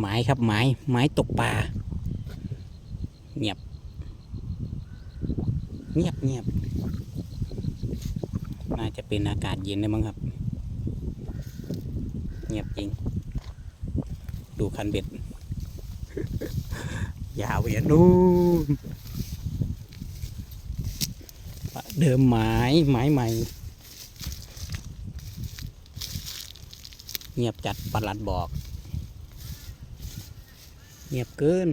หมายครับหมายหมายตกปลาเงียบ เงียบเงียบน่าจะเป็นอากาศเย็นเลยมั้งครับ เงียบจริง ดูคันเบ็ด ยาวเหยียดนู่นประเดิมหมายหมายใหม่ เงียบจัดประหลัดบอก เงียบเกิน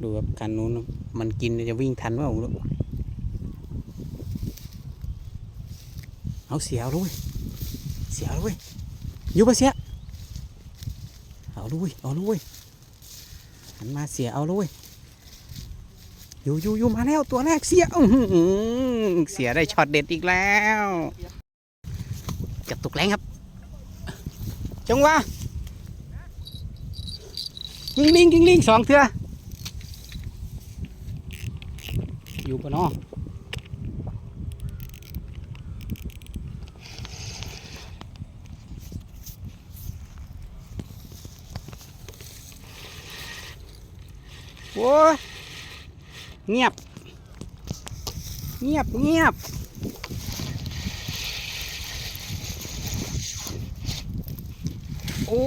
ดูแบบคันนู้นมันกินจะวิ่งทันว่าผมรู้เอาเสียเอาด้วยเสียเอาด้วยอยู่ปะเสียเอาด้วยเอาด้วยหันมาเสียเอาด้วยอยู่อยู่อยู่มาแล้วตัวแรกเสียเสียได้ช็อตเด็ดอีกแล้วจับตุกแรงครับ จังหวะ ยิงลิงยิงลิงสองเถื่ออยู่ปะเนาะโอ้ยเงียบ เงียบเงียบโอ้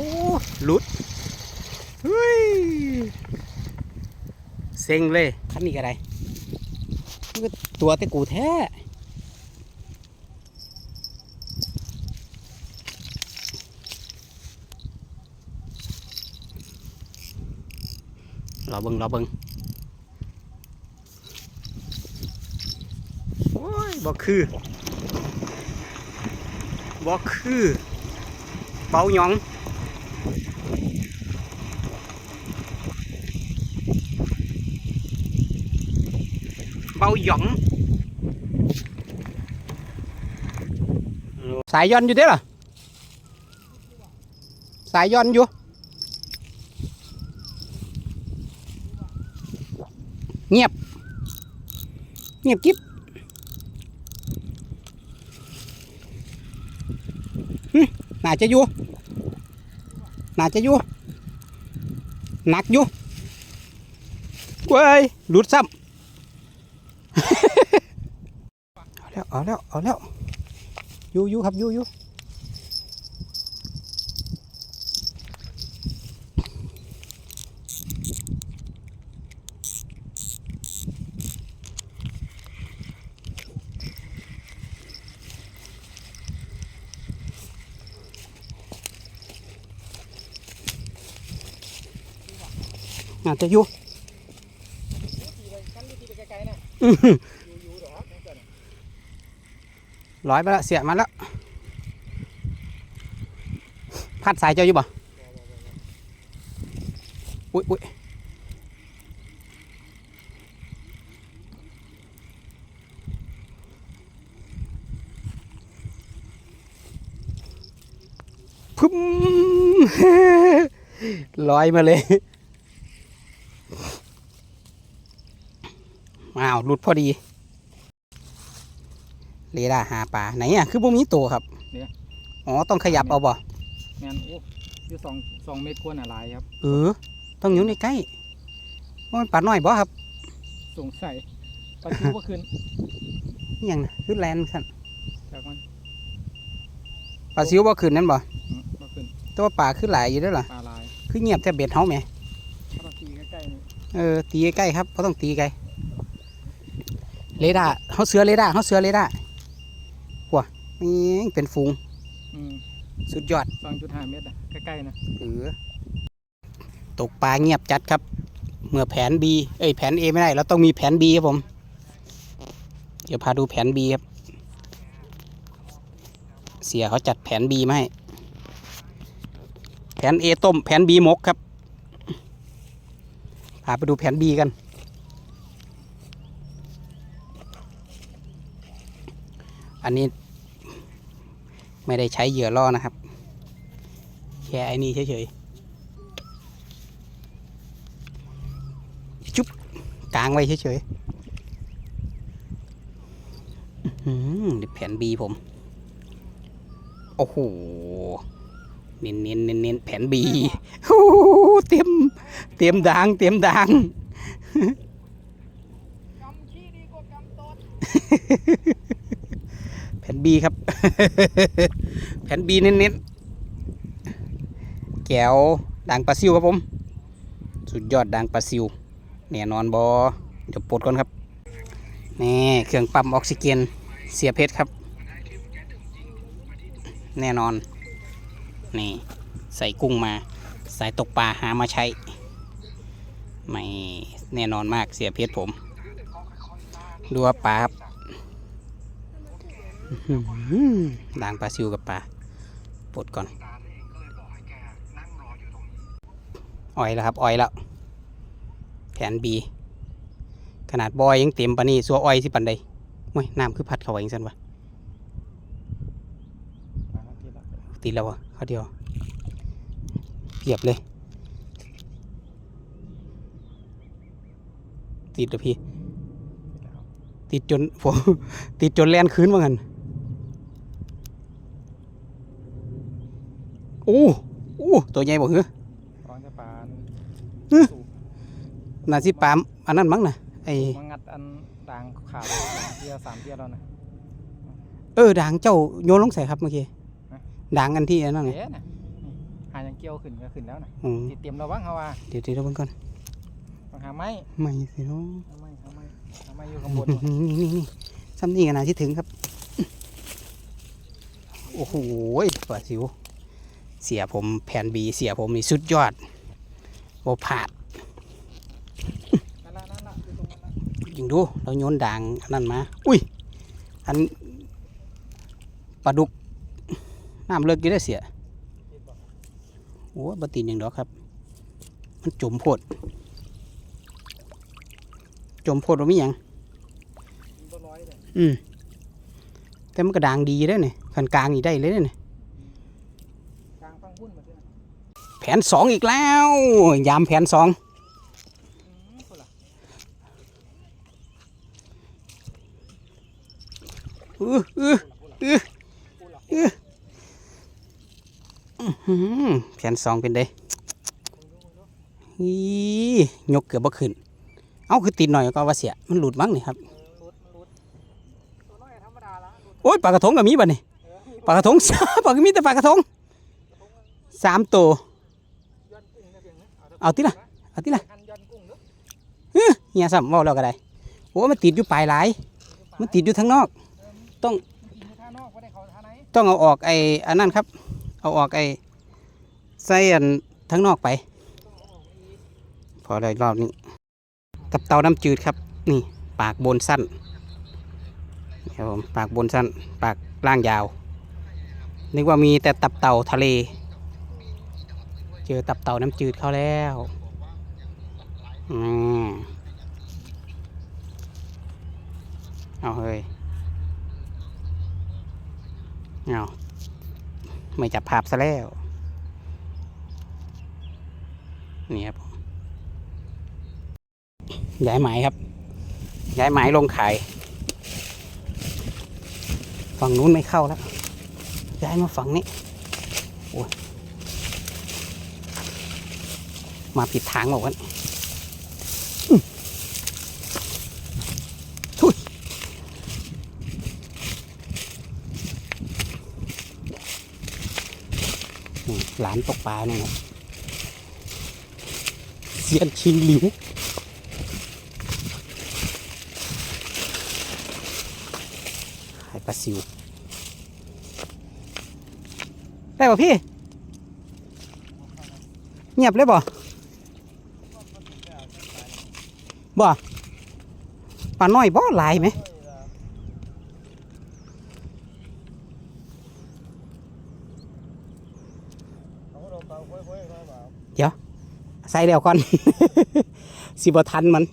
หลุด เฮ้ย เซ็งเลยคันนี้ก็ได้มันก็ตัวแต่กูแท้รอเบิงรอเบิงโอ้ยบอกคือบอกคือเบาหยอง เบาห ยองสายย้อนอยู่เด้อเหรอสายย้อนอยู่เงียบ เงียบกิ๊บหึน่าจะอยู่น่าจะอยู่หนักอยู่เว้ยหลุดซ้ำ เอาแล้วเอาแล้วเอาแล้วอยู่อยู่ครับอยู่อยู่น่าจะอยู่อื้อหือ ร้อยไปแล้วเสียมาแล้ว พัดสายเจ้าอยู่บ่อุ้ยอุ้ยพุ่มลอยมาเลยว้าวหลุดพอดี เรดาร์หาปลาไหนอะคือพวกนี้ตัวครับเนี่ย อ๋อต้องขยับเอาบ่แมนโอ้อยู่สองสองเมตรกว่าน่ะหลายครับ เออ ต้องอยู่ในใกล้ว่ามันปลาน้อยบ่ครับสงสัยปลาชิวก็ขึ้นอหย่างน่ะคือแลนด์สั่นจากมันปลาซิวบ่ขึ้นนั่นบ่อืมมาขึ้นแต่ว่าปลาคือหลายอยู่เด้วยล่ะปลาลายคือเงียบแทบเบ็ดเฮาแหมถ้าเราตีใกล้ๆนี่เออตีใกล้ๆครับเพราะต้องตีไกลเรดาร์เฮาเสือเรดาร์เฮาเสือเรดาร์ ว้ามีเป็นฝูงอืมสุดยอดสองจุดห้าเมตรอะใกล้ๆนะเออตกปลาเงียบจัดครับ เมื่อแผน B เอ้ยแผน A ไม่ได้เราต้องมีแผน B ครับผม เดี๋ยวพาดูแผน B ครับ เสียเขาจัดแผน B มาให้ แผน A ต้มแผน B หมกครับ พาไปดูแผน B กัน อันนี้ ไม่ได้ใช้เหยื่อล่อนะครับ แค่ไอ้นี่เฉยๆ จุ๊บกลางไว้เฉยๆอื้อหือนี่แผน B ผม โอ้โห เน้นเน้นเน้นเน้นแผ่นบีโอ้โหเต็ม เต็มดัง เต็มดังกำขี้ดีกว่ากำตดแผ่นบีครับ แผ่นบีเน้นๆแก้วด่างปลาซิวครับผม สุดยอดด่างปลาซิวแน่นอนบอเดี๋ยวปลดก่อนครับนี่เครื่องปั๊มออกซิเจนเสียเพชรครับ แน่นอน นี่ใส่กุ้งมา สายตกปลาหามาใช้ ไม่แน่นอนมากเสียเพชรผม ดูว่าปลาครับ อื้อหือด่างปลาซิวกับปลาปลดก่อนอ่อยแล้วครับอ่อยแล้วแผนบีขนาดบอยยังเต็มปานนี้สัวอ้อยสิปันใดโอ้ยน้ำคือพัดเขาไปจังซั่นวะติดแล้ววะเขาเดียวเพียบเลย ติดแล้วพี่ ติดจนผมติดจนแลนคืนว่างั้นโอ้โอ้ตัวใหญ่บ่เหรอตอนจะปานน่าสิปามอันนั้นมั้งนะไอมางัดอันด่างขาดเทียสามเทียแล้วนะเออด่างเจ้าโยนลงใส่ครับเมื่อกี้ฮะด่างอันที่อันนั้นไงเอ๊ะน่ะนี่หายังเกี่ยวขึ้นก็ขึ้นแล้วนะอืมติดเตรียมเราบ้างเขาว่าเดี๋ยวเดี๋ยวเราเบิ่งก่อนต้องหาไม้ไม่สิเนาะหาไม้หาไม้หาไม้อยู่ข้างบนนี่นี่นี่ซ้ำนี่กันนะที่ถึงครับ โอ้โหปลาสิว เสียผมแผ่นบีเสียผมนี่สุดยอดโอผาดนั่นละนั่นละอยู่ตรงนั้นละยิงดูเราโยนด่างอันนั้นมา อุ้ย อันปลาดุกน้ำเลิกอยี่ได้เสียโอ้บตีนอย่างดอกครับ มันจมโพด จมโพดว่ามีหยังอืมแต่มันก็ด่างดีได้เนี่ยขันกลางอีกได้เลยเนี่ย กลางฟังพุ่นมาด้วยนะ แผ นสองอีกแล้ว ยามแผนสองอืออืออืออืออแผนสองเป็นไดอียกเกือบบ่ขึ้น เอาคือติดหน่อยก็ว่าเสีย มันหลุดมั้งนี่ครับ โอ้ยปลากระทงก็มีบ่นี่เออมีปลากระทงปลากระมีแต่ปลากระทงสามตัว เอาติล่ะเอาที่ละคันย้อนกุ้งเด้อเฮียซ้ำเว่าแล้วก็ได้โอ้มันติดอยู่ปลายหลาย มันติดอยู่ทางนอก ต้องต้องเอาออกไอ้อันนั้นครับ เอาออกไอ้ใส่อันทั้งนอกไป พอได้รอบนี้กับเตาน้ำจืดครับ นี่ปากบนสั้นครับผมปากบนสั้น ปากล่างยาวนึกว่ามีแต่ตับเต่าทะเล เจอตับเต่าน้ำจืดเข้าแล้วอืมเอาเฮ้ยเอาไม่จับภาพซะแล้ว นี่ครับย้ายหมายครับ ย้ายหมายลงขายฝั่งนู้นไม่เข้าแล้ว ย้ายมาฝั่งนี้ โอ้ย มาผิดทางบอกกันอื้อทุยหลานตกปลาเนี่ยนะเซียนชิงหลิวหายปลาซิว ได้ป่ะพี่ เงียบเลยบ่ บ่ปลาน้อยบ่หลายไหมเขาเราเปล่าค่อยๆค่ยเปล่าใส่แล้วก่อน สิบทันมัน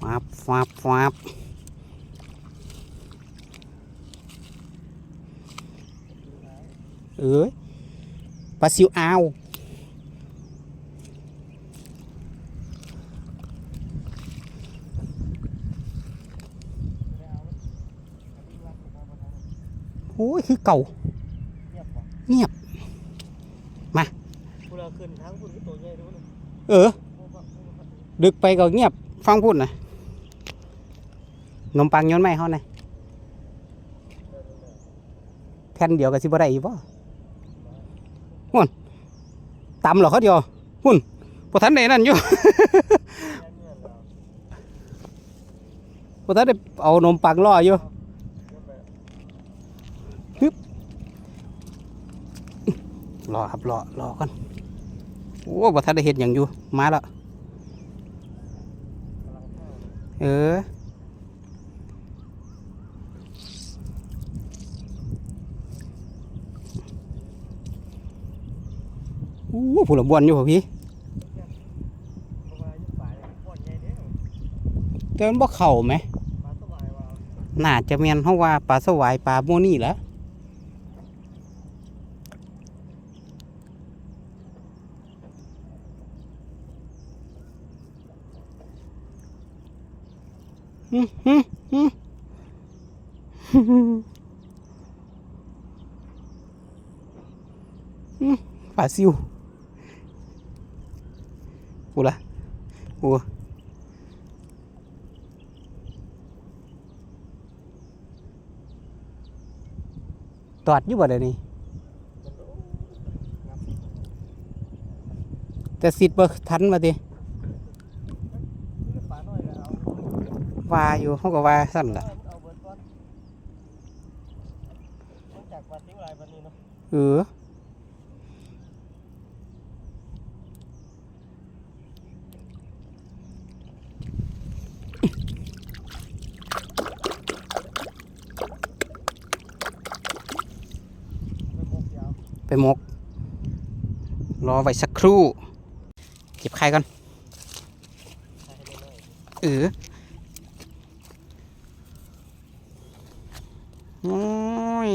ฟับฟับฟับเอ้ยปลาซิวอาว ไม่ได้เอาแล้วอันนี้รัดผมเอามาทำ โอ้ยคือ เก่า เงียบบ่เงียบมากูเราขึ้นทั้งคุณคือตัวใหญ่ดูนะเออโอ้บ่โอ้บ่ดึกไปก็เงียบ ฟังพูดนะนมปังย้อนไม่เขาไงแผ่นเดียวกับสิบได้อีกป่ะหุ่นตำเหรอเขาเดียวหุ่นพอทันได้นั่นอยู่แค่เงื่อนเราพอทันได้เอานมปังล่ออยู่ เงียบไป รอครับรอรอก่อนโอ้พอทันได้เห็นอย่างอยู่ มาแล้ว เอออู้ผู้ละบวนอยู่พี่เต้นบ่เข่าไหม น่าจะแม่นเพราะว่าปลาสวายปลาโมนี่แหละฮึฮึฮึฮึ ปลาซิวกูละกูตอดอยู่บ่เดี๋ยวนี้มันโอ้งับแต่สิทธิ์บ่ทันมาดินี่ปลาน้อยก็เอาว่าอยู่เขาก็ว่าสั่นล่ะเอาเบิดก่อนต้องจากปลาซิวหลายวันนี้เนาะ เออ ไม่พกยาว ไปห มก รอไว้สักครู่ เก็บไข่ก่อนใช้ให้น้อยเออโอ้ย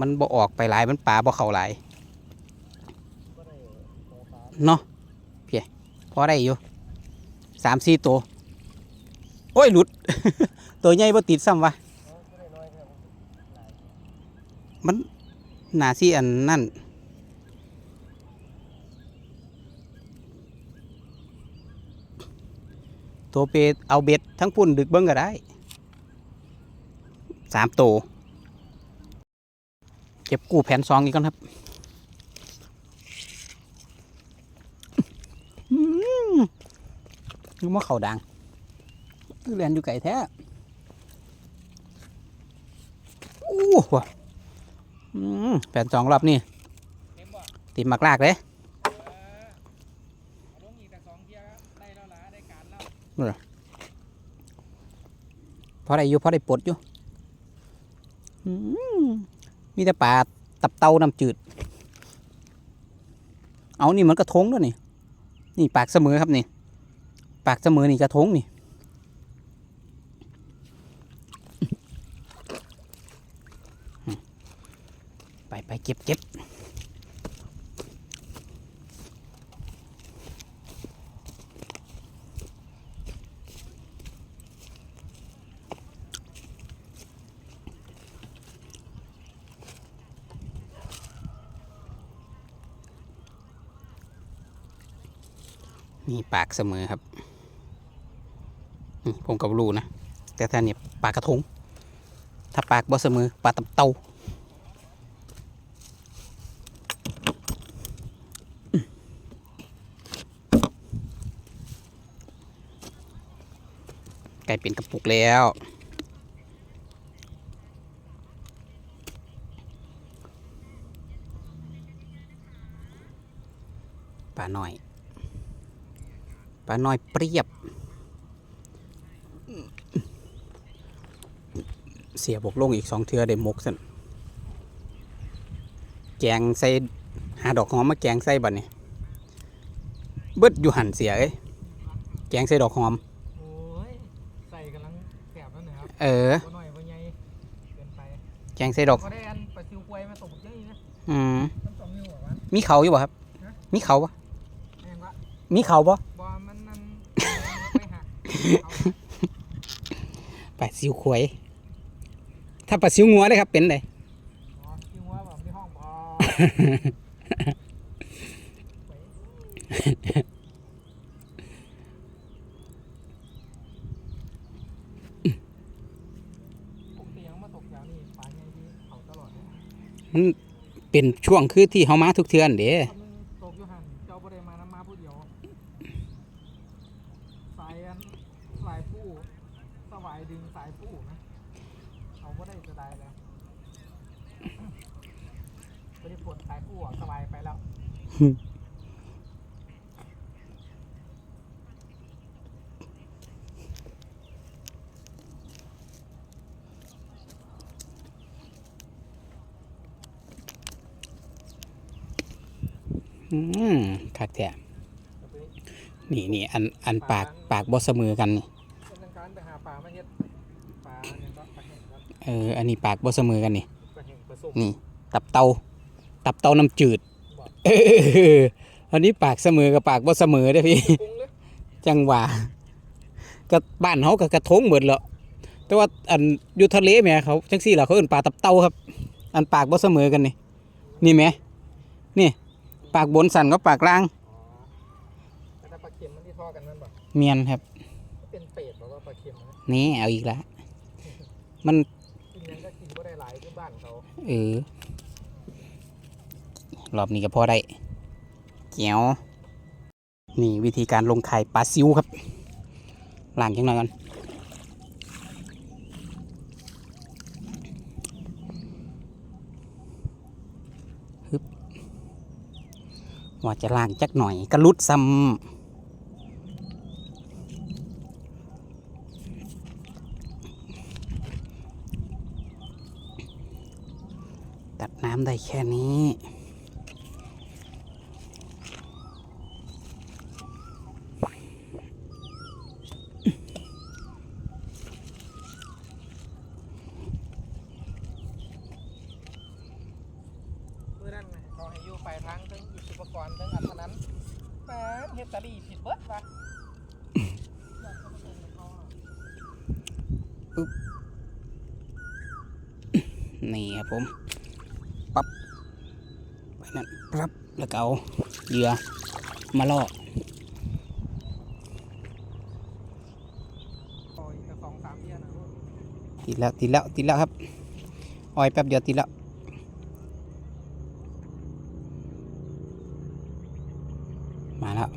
มันบ่ออกไปหลาย มันปลาบ่เข้าหลายๆก็ได้ตัวปลเนาะเพียพอได้อยู่สามสี่ตัว โอ้ย หลุด ตัวใหญ่บ่ติดซ้ำวะมัน หนาซี่อันนั่นตัวเปดเอาเบ็ดทั้งปุ่นดึกเบิ้งก็ได้สามตัวเก็บกู้แผ่นสองอีกก่อนครับอืมนึกว่าเขาดังเรียนอยู่ไก่แท้ อู้ว่ะอืม แผ่นสองรอบนี่ติดมากลากเลยเออเอาลงอีกแต่สองเที่ยได้แล้วล่ะไรแล้วพอได้อยู่พอได้ปลดอยู่มีแต่ปลาตับเต้าน้ำจืด เอานี่มันกระทงด้วยนี่ นี่ปากเสมอครับนี่ ปากเสมอนี่กระทงนี่ ไปเก็บเก็บนี่ปากเสมอครับนี่ผมก็รู้นะ แต่ถ้าเนี่ยปากกระทง ถ้าปากบ่เสมอปลาตับเต้า ไก่เป็นกระปุกแล้ว ปลาหน่อย ปลาหน่อยเปรียบ เสียบกลงอีกสองเทือได้มกสันแกงใส่หาดอกหอมมาแกงใส่บัดนี่เบิดอยู่หันเสียเอ้ยแกงใส่ดอกหอม โอ้ยใส่กำลังแสบแล้วนะครับ เออบ่หน่อยบ่ใหญ่เกินไปแกงใส่ดอกก็ได้อันปลาซิวควยมาตกเยอะนี่นะอืม มันสองนิ้วเหรอวะ มีเขาอยู่บ่ครับ ฮะ มีเขาปะแม่งวะมีเขาปะบอมันนั่นไปหักเอาปลาซิวขวย ถ้าปลาซิวงัวเลยครับเป็นไงเปกติยังมาตกแถวนี้ปลาไงดีเขาตลอดเลย มันเป็นช่วงคือที่เฮามาทุกเทือนเด้ถ้ามึงตกอยู่หันเจ้าบ่ได้มาน้ำมาผู้เดียวสายอันสายผู้สวายดึงสายผู้นะเขาบ่ได้จะได้แล้วไม่ได้ปลดสายผู้อะสบายไปแล้ว อืมคักแท้นี่นี่อันอันปากปากบ่เสมอกันนี่เนี่ยเอออันนี้ปากบ่เสมอกันนี่นี่ ตับเตาตับเตาน้ำจืดอกเอออันนี้ปากเสมอกับปากบ่เสมอเด้พี่ จังหวะก็บ้านเขาก็กระทงเหมือดแล้วแต่ว่าอันอยู่ทะเลแหม่เขาจังซี่ล่ะเขาเอิ้นปลาตับเต่าครับ อันปากบ่เสมอกันนี่นี่แหมนี่ ปากบนสั่นกับปากล่างอ๋อแต่ถ้าปลาเค็มมันที่ทอกันนั่นบ่เมียนครับ เป็นเป็ดบอกว่าปลาเค็มนะนี่เอาอีกแล้วมันกินยังก็กินก็ได้หลายที่บ้านเขาเออรอบนี้ก็พอได้เจียวนี่วิธีการลงไข่ปลาซิวครับล้างจังหน่อยก่อน ว่าจะล่างจักหน่อยกระลุดซ้ำตัดน้ำได้แค่นี้ เมื่อนั้นน่ะเขาให้อยู่ไปทางทั้งอุปกรณ์ทั้งอันนั้นแหมเฮดตาลีผิดเบิดว่ะ นี่ครับผมปับ๊บไปนั่นปั๊บแล้วก็เอาเหยื่อมาล่อปล่อยกับสองสามเดือนนะลูกติดแล้วติดแล้วติดแล้วครับออยแป๊บเดียวติดแล้วมาแล้ว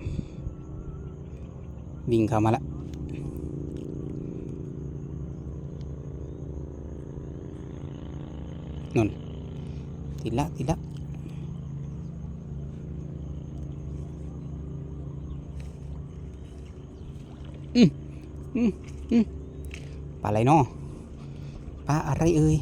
วิ่งเข้ามาแล้ว นุ่นติดละติดละอืมอืมอืมปลาอะไรเนาะปลาอะไรเอ่ย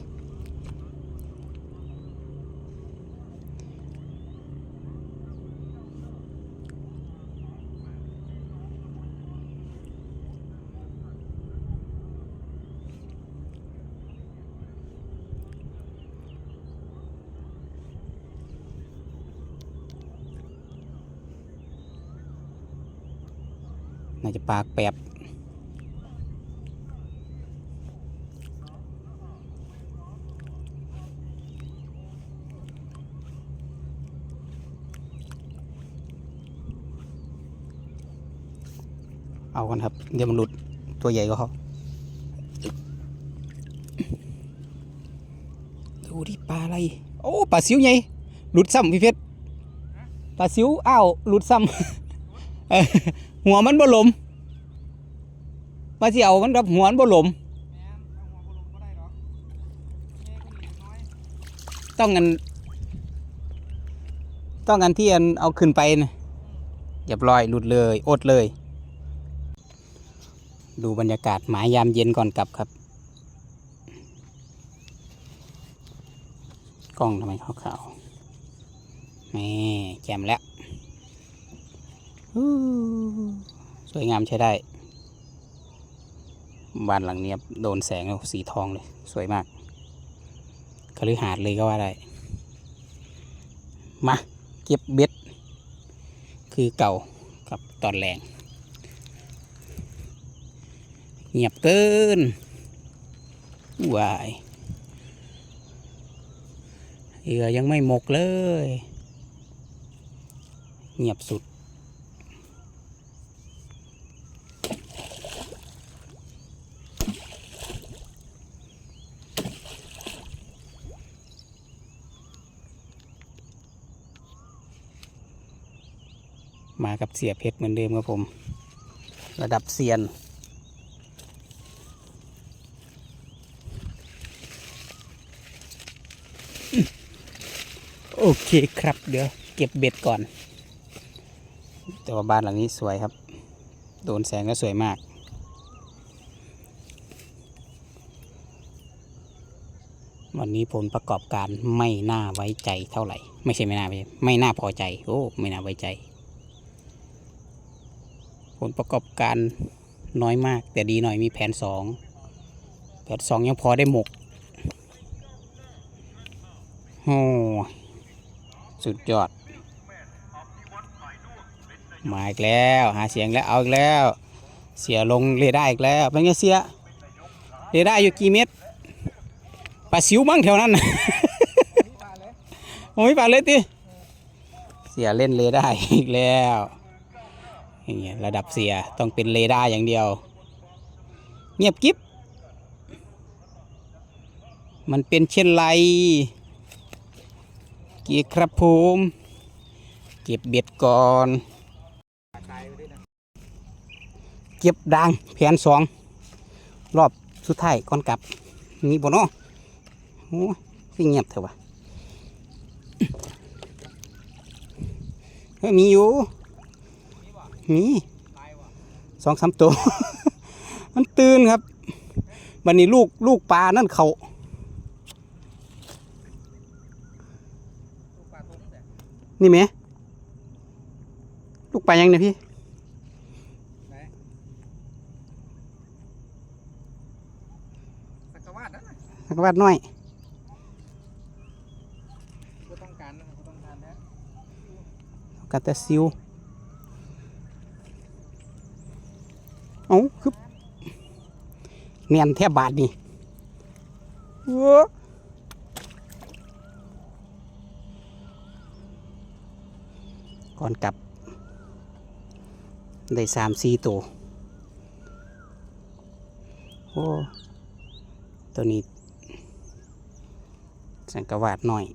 น่าจะปลาแปบเอากันครับ เดี๋ยวมันหลุดตัวใหญ่ก็เขาดูที่ปลาอะไร โอ้ปลาซิวใหญ่หลุดซ้ำพี่เพชรปลาซิวอ้าวหลุดซ้ำหัวมันบ่ลม มาสิเอามันรับหัวมันบ่หลมแม่นเอาหัวบอลงก็ได้หรอกแม่ก็มีน้อยต้องกัน ต้องกันที่อันเอาขึ้นไปนะเรียบร้อยหลุดเลยอดเลย ดูบรรยากาศหมายยามเย็นก่อนกลับครับ กล้องทำไมขาวๆนี่แจ่มแล้ว สวยงามใช้ได้ บ้านหลังเนี้โดนแสงแล้วสีทองเลย สวยมากคฤหาสน์เลยก็ว่าได้ มา เก็บเบ็ด คือเก่ากับตอนแรงเงียบเกินวายเหยื่อยังไม่หมกเลย เงียบสุด มากับเสียเพชรเหมือนเดิมครับผม ระดับเซียน โอเคครับเดี๋ยวเก็บเบ็ดก่อน แต่ว่าบ้านหลังนี้สวยครับ โดนแสงแล้วสวยมากวันนี้ผลประกอบการไม่น่าไว้ใจเท่าไหร่ ไม่ใช่ไม่น่าไว้ไม่น่าพอใจ โอ้ ไม่น่าไว้ใจ ลประกอบการน้อยมาก แต่ดีหน่อยมีแผนสองแผนสองยังพอได้หมกโอ้สุดยอด มาอีกแล้ว หาเสียงแล้วเอาอีกแล้ว เสียลงเรดาร์อีกแล้วเป็นไงเสียเรดาร์อยู่กี่เมตรปลาสิวมั้งแถวนั้นน่ะนี่ปลาเลยโอ้ยปลาเลยติเสียเล่นเรดาร์อีกแล้ว อย่างเงี้ยระดับเสียต้องเป็นเรดาร์อย่างเดียว เงียบกิ๊บมันเป็นเช่นไรเกียร์ครับผมเก็บเบ็ดก่อน เก็บดังแผนสองรอบสุดท้ายก่อนกลับมีบ่เนาะโอ้ยเงียบเถอะวะเฮ้ยมีอยู่ มีตายว่ะสองสามตัว มันตื่นครับบันนี้ลูกลูกปลานั่นเขาลูกปลาทุ่งแต่นี่ไหมลูกปลายังเนี่ยพี่ไหนสักกะวาดนั่นน่ะสักวาดน้อยกูต้องการนะกูต้องการนะกัตะซิว เอาคือเนียนแทบบาทนี่เว้อก่อนกลับ ได้สามสี่ตัว โอ้ ตัวนี้ สังกวาดหน่อย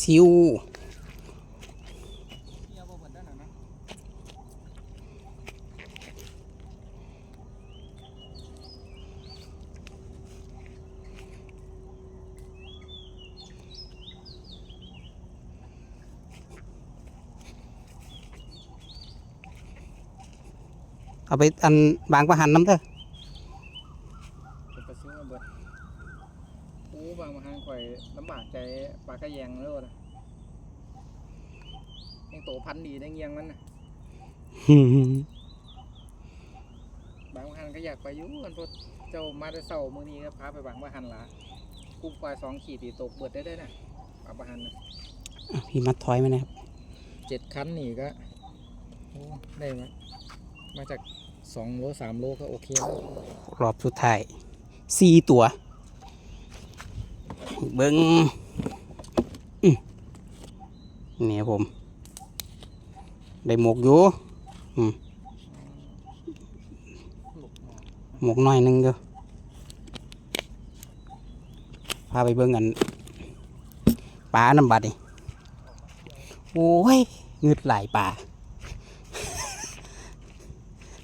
ซิวเอาไปอันบางประหันน้ำเด้อเป็นปลาซิวเอาบดโอ้บางมาหางข่อยลำบากใจปลากระแยงแล้วนะยังโตพันธุ์ดี ได้เงียงมันนะบางมาหันก็อยากไปอยู่กันพวกเจ้ามาได้เศร้ามือนี้ก็พาไปบางมาหันละกุ้งควายสองขีดตีตกเบิดได้ได้นะบางมาหันนะพี่มัดถอยมานะครับเจ็ดคันนี่ก็โอ้ได้มามาจากสองโลสามโลก็โอเครอบสุดท้ายสี่ตัว เบิ้งอื้อนี่ครับผม ได้หมกอยู่อืมหมกหน่อยหนึงเด้อพาไปเบิ้งกันปลาน้ำบัดนี่โอ้ยเงืดหลายปลา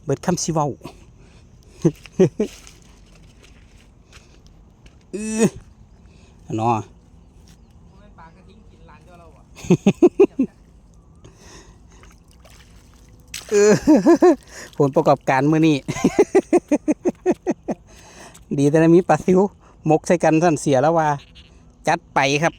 เบิดคำสิเว้าเออเนาะ ผลประกอบการมื่อนี้ ดีแต่มีปลาซิวมกใส่กันสั่นเสียแล้วว่า จัดไปครับ